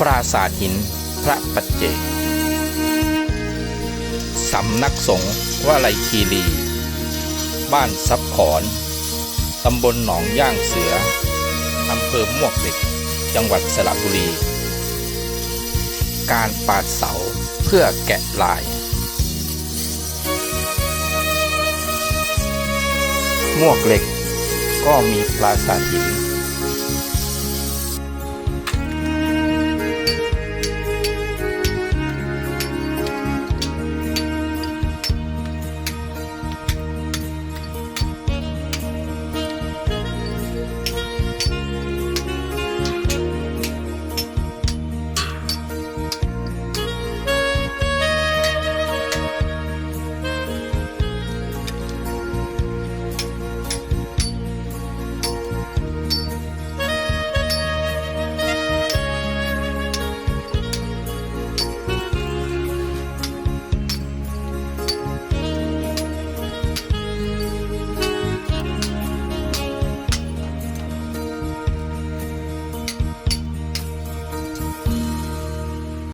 ปราสาทหินพระปัจเจกสำนักสงฆ์วลัยคีรี บ้านซับขอน ตำบลหนองย่างเสือ อำเภอมวกเหล็ก จังหวัดสระบุรี การปาดเสาเพื่อแกะลาย มวกเหล็กก็มีปราสาทหิน